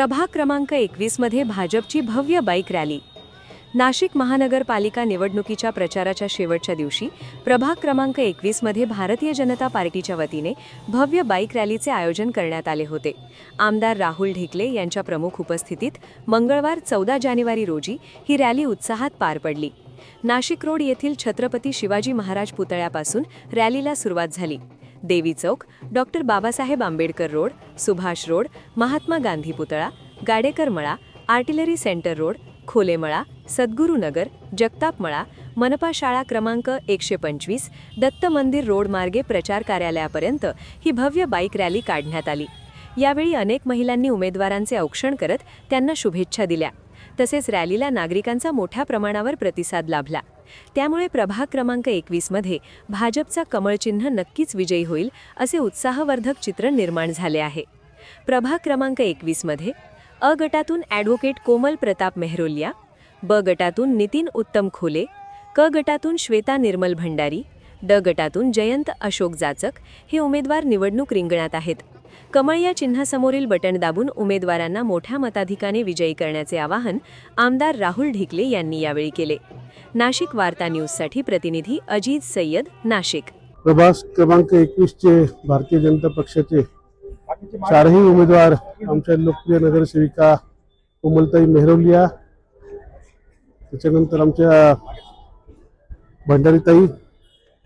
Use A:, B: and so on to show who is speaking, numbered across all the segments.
A: प्रभाग क्रमांक एकवीसमध्ये भाजपची भव्य बाईक रॅली. नाशिक महानगरपालिका निवडणुकीच्या प्रचाराच्या शेवटच्या दिवशी प्रभाग क्रमांक एकवीसमध्ये भारतीय जनता पार्टीच्या वतीने भव्य बाईक रॅलीचे आयोजन करण्यात आले होते. आमदार राहुल ढिकले यांच्या प्रमुख उपस्थितीत मंगळवार चौदा जानेवारी रोजी ही रॅली उत्साहात पार पडली. नाशिक रोड येथील छत्रपती शिवाजी महाराज पुतळ्यापासून रॅलीला सुरुवात झाली. Devi Chowk doctor Babasaheb Ambedkar road Subhash road Mahatma Gandhi पुतळा Gadekar Mala artillery centre road Kholemala Sadgurunagar Jagtap Mala मनपा शाळा क्रमांक एकशे पंचवीस दत्त मंदिर रोड मार्गे प्रचार कार्यालयापर्यंत ही भव्य बाईक रॅली काढण्यात आली. यावेळी अनेक महिलांनी उमेदवारांचे औक्षण करत त्यांना शुभेच्छा दिल्या. तसेच रॅलीला नागरिकांचा मोठ्या प्रमाणावर प्रतिसाद लाभला. त्यामुळे प्रभाग क्रमांक एकवीसमध्ये भाजपचा कमळचिन्ह नक्कीच विजयी होईल असे उत्साहवर्धक चित्र निर्माण झाले आहे. प्रभाग क्रमांक एकवीसमध्ये अ गटातून ॲडव्होकेट कोमल प्रताप मेहरोलिया ब गटातून नितीन उत्तम खोले क गटातून श्वेता निर्मल भंडारी ड गटातून जयंत अशोक जाचक हे उमेदवार निवडणूक रिंगणात आहेत. कमळ या चिन्हासमोरील बटण दाबून उमेदवारांना मोठ्या मताधिकाने विजयी करण्याचे आवाहन आमदार राहुल ढिकले यांनी यावेळी केले. नाशिक वार्ता न्यूजसाठी प्रतिनिधी अजित सय्यद नाशिक.
B: प्रभास क्रमांक एकवीसचे भारतीय जनता पक्षाचे चारही उमेदवार आमच्या लोकप्रिय नगरसेविका कोमलताई मेहरवलिया त्याच्यानंतर आमच्या भंडारीताई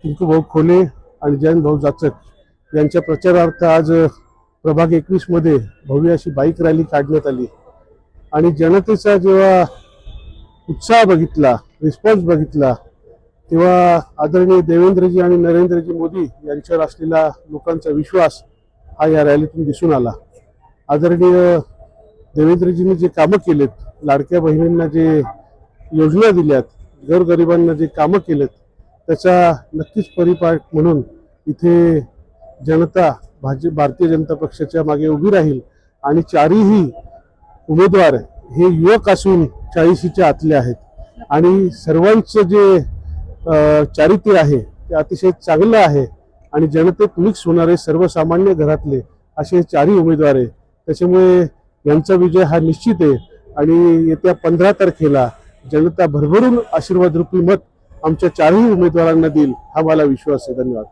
B: भाऊ खोले आणि जयंत भाऊ जाचक यांच्या प्रचारार्थ आज प्रभाग एकवीसमध्ये भव्य अशी बाईक रॅली काढण्यात आली. आणि जनतेचा जेव्हा उत्साह बघितला रिस्पॉन्स बघितला तेव्हा आदरणीय देवेंद्रजी आणि नरेंद्रजी मोदी यांच्यावर असलेला लोकांचा विश्वास हा या रॅलीतून दिसून आला. आदरणीय देवेंद्रजींनी जे कामं केलेत लाडक्या बहिणींना जे योजना दिल्यात गोरगरिबांना जे कामं केलेत त्याचा नक्कीच परिपाठ म्हणून इथे जनता भाजप भारतीय जनता पक्षाच्या मागे उभी राहील आणि चारही उमेदवार हे युवक असून चाळीशीच्या आतले आहेत. आणि सर्वांचं जे चारित्र्य आहे ते अतिशय चांगलं आहे आणि जनतेत मिक्स होणारे सर्वसामान्य घरातले असे चारही उमेदवार आहे त्याच्यामुळे यांचा विजय हा निश्चित आहे आणि येत्या पंधरा तारखेला जनता भरभरून आशीर्वाद रूपी मत आमच्या चारही उमेदवारांना देईल हा मला विश्वास आहे. धन्यवाद.